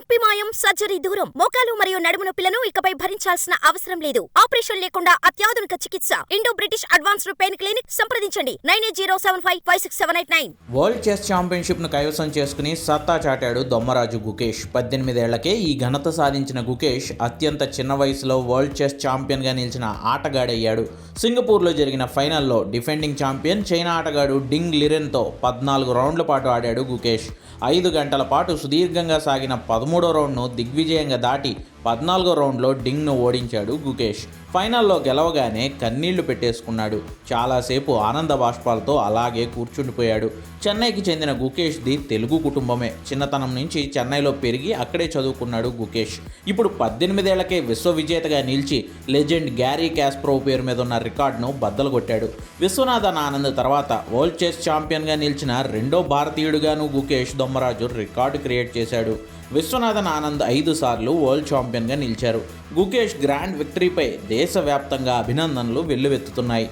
నొప్పి మాయం సర్జరీ దూరం మోకాలు మరియు నడుము నొప్పులను ఇకపై భరించాల్సిన అవసరం లేదు. ఆపరేషన్ లేకుండా అత్యాధునిక చికిత్స. Indo British advanced pain clinic సంప్రదించండి. Nine eight zero seven five five six seven eight nine. World chess ఛాంపియన్షిప్ను కైవసం చేసుకుని సత్తా చాటాడు దొమ్మరాజు గుకేష్. పద్దెనిమిదేళ్ళకే ఈ ఘనత సాధించిన గుకేష్ అత్యంత చిన్న వయసులో వరల్డ్ చెస్ ఛాంపియన్గా నిలిచిన ఆటగాడయ్యాడు. సింగపూర్లో జరిగిన ఫైనల్లో డిఫెండింగ్ ఛాంపియన్ చైనా ఆటగాడు డింగ్ లిరెన్తో పద్నాలుగు రౌండ్ల పాటు ఆడాడు గుకేష్. ఐదు గంటల పాటు సుదీర్ఘంగా సాగిన పదమూడు రౌండ్ను దిగ్విజయంగా దాటి పద్నాలుగో రౌండ్లో డింగ్ను ఓడించాడు గుకేష్. ఫైనల్లో గెలవగానే కన్నీళ్ళు పెట్టేసుకున్నాడు. చాలాసేపు ఆనంద బాష్పాలతో అలాగే కూర్చుండిపోయాడు. చెన్నైకి చెందిన గుకేష్ది తెలుగు కుటుంబమే. చిన్నతనం నుంచి చెన్నైలో పెరిగి అక్కడే చదువుకున్నాడు గుకేష్. ఇప్పుడు పద్దెనిమిదేళ్ళకే విశ్వవిజేతగా నిలిచి లెజెండ్ గ్యారీ క్యాస్ప్రో పేరు మీద ఉన్న రికార్డును బద్దలు కొట్టాడు విశ్వనాథన్ ఆనంద్ తర్వాత వరల్డ్ చెస్ ఛాంపియన్గా నిలిచిన రెండో భారతీయుడిగాను గుకేష్ దొమ్మరాజు రికార్డు క్రియేట్ చేశాడు. విశ్వనాథన్ ఆనంద్ ఐదు సార్లు వరల్డ్ ఛాంపియన్గా నిలిచారు. గుకేష్ గ్రాండ్ విక్టరీపై దేశవ్యాప్తంగా అభినందనలు వెల్లువెత్తుతున్నాయి.